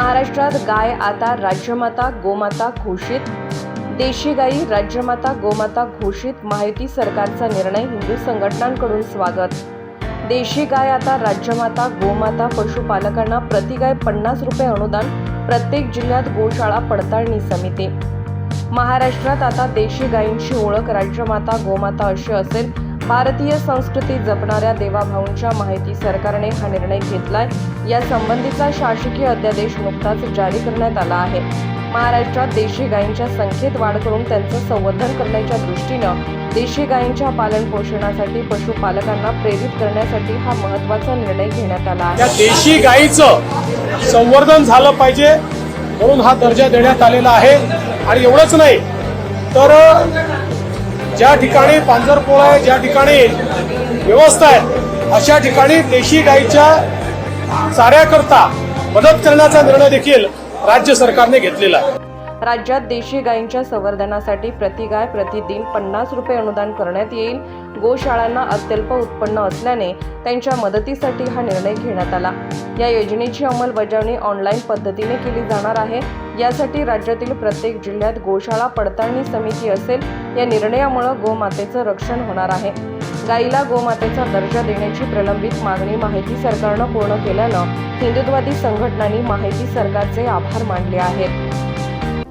महाराष्ट्रात गाय आता राज्यमाता गोमाता घोषित. देशी गाई राज्यमाता गोमाता घोषित. माहिती सरकारचा निर्णय हिंदू संघटनांकडून स्वागत. देशी गाय आता राज्यमाता गोमाता पशुपालकांना प्रति गाय पन्नास रुपये अनुदान प्रत्येक जिल्ह्यात गोशाळा पडताळणी समिती. महाराष्ट्रात आता देशी गायींची ओळख राज्यमाता गोमाता अशी असेल भारतीय संस्कृती जपणाऱ्या देवाभाऊंच्या माहिती सरकारने हा निर्णय घेतलाय. या संबंधीचा शासकीय अध्यादेश नुकताच जारी करण्यात आला आहे. महाराष्ट्रात देशी गायींच्या संख्येत वाढ करून त्यांचं संवर्धन करण्याच्या दृष्टीनं देशी गायींच्या पालन पोषणासाठी पशुपालकांना प्रेरित करण्यासाठी हा महत्त्वाचा निर्णय घेण्यात आला आहे. त्या देशी गायीचं संवर्धन झालं पाहिजे म्हणून हा दर्जा देण्यात आलेला आहे. आणि एवढंच नाही तर ज्या ठिकाणी पांजरपोळा आहे ज्या ठिकाणी व्यवस्था आहे अशा ठिकाणी देशी गाईच्या चाऱ्याकरता मदत करण्याचा निर्णय देखील राज्य सरकारने घेतलेला आहे. राज्यात देशी गायींच्या संवर्धनासाठी प्रति गाय प्रतिदिन पन्नास रुपये अनुदान करण्यात येईल. गोशाळांना अत्यल्प उत्पन्न असल्याने त्यांच्या मदतीसाठी हा निर्णय घेण्यात आला. या योजनेची अंमलबजावणी ऑनलाईन पद्धतीने केली जाणार आहे. यासाठी राज्यातील प्रत्येक जिल्ह्यात गोशाळा पडताळणी समिती असेल. या निर्णयामुळे गोमातेचं रक्षण होणार आहे. गाईला गोमातेचा दर्जा देण्याची प्रलंबित मागणी माहिती सरकारनं पूर्ण केल्यानं हिंदुत्ववादी संघटनांनी माहिती सरकारचे आभार मानले आहेत.